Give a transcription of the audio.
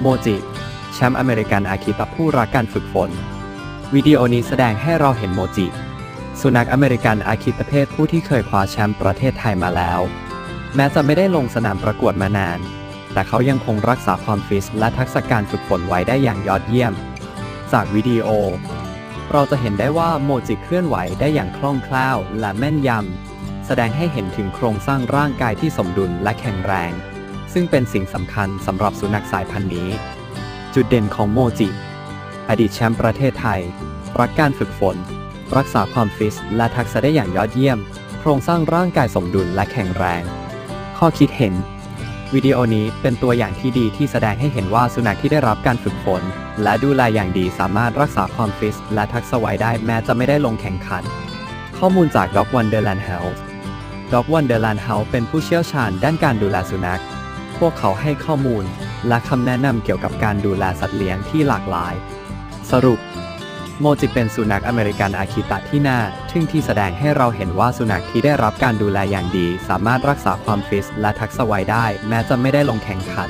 โมจิ แชมป์อเมริกันอาคิตะผู้รักการฝึกฝน วิดีโอนี้แสดงให้เราเห็นโมจิ สุนัขอเมริกันอาคิตะเพศผู้ที่เคยคว้าแชมป์ประเทศไทยมาแล้ว แม้จะไม่ได้ลงสนามประกวดมานาน แต่เขายังคงรักษาความฟิตและทักษะการฝึกฝนไว้ได้อย่างยอดเยี่ยม จากวิดีโอ เราจะเห็นได้ว่าโมจิเคลื่อนไหวได้อย่างคล่องแคล่วและแม่นยำแสดงให้เห็นถึงโครงสร้างร่างกายที่สมดุลและแข็งแรง ซึ่งเป็นสิ่งสำคัญสำหรับสุนัขสายพันธุ์นี้ จุดเด่นของโมจิ อดีตแชมป์ประเทศไทย รักการฝึกฝน รักษาความฟิตและทักษะได้อย่างยอดเยี่ยม โครงสร้างร่างกายสมดุลและแข็งแรง ข้อคิดเห็น วิดีโอนี้เป็นตัวอย่างที่ดีที่แสดงให้เห็นว่าสุนัขที่ได้รับการฝึกฝน และดูแลอย่างดีสามารถรักษาความฟิตและทักษะไว้ได้แม้จะไม่ได้ลงแข่งขัน ข้อมูลจาก Dog Wonderland Health Dog Wonderland Health เป็นผู้เชี่ยวชาญด้านการดูแลสุนัข พวกเขาให้ข้อมูลและคำแนะนำเกี่ยวกับการดูแลสัตว์เลี้ยงที่หลากหลาย สรุป โมจิเป็นสุนัขอเมริกันอาคิตะที่น่าทึ่งที่แสดงให้เราเห็นว่าสุนัขที่ได้รับการดูแลอย่างดี สามารถรักษาความฟิตและทักษะไว้ได้ แม้จะไม่ได้ลงแข่งขัน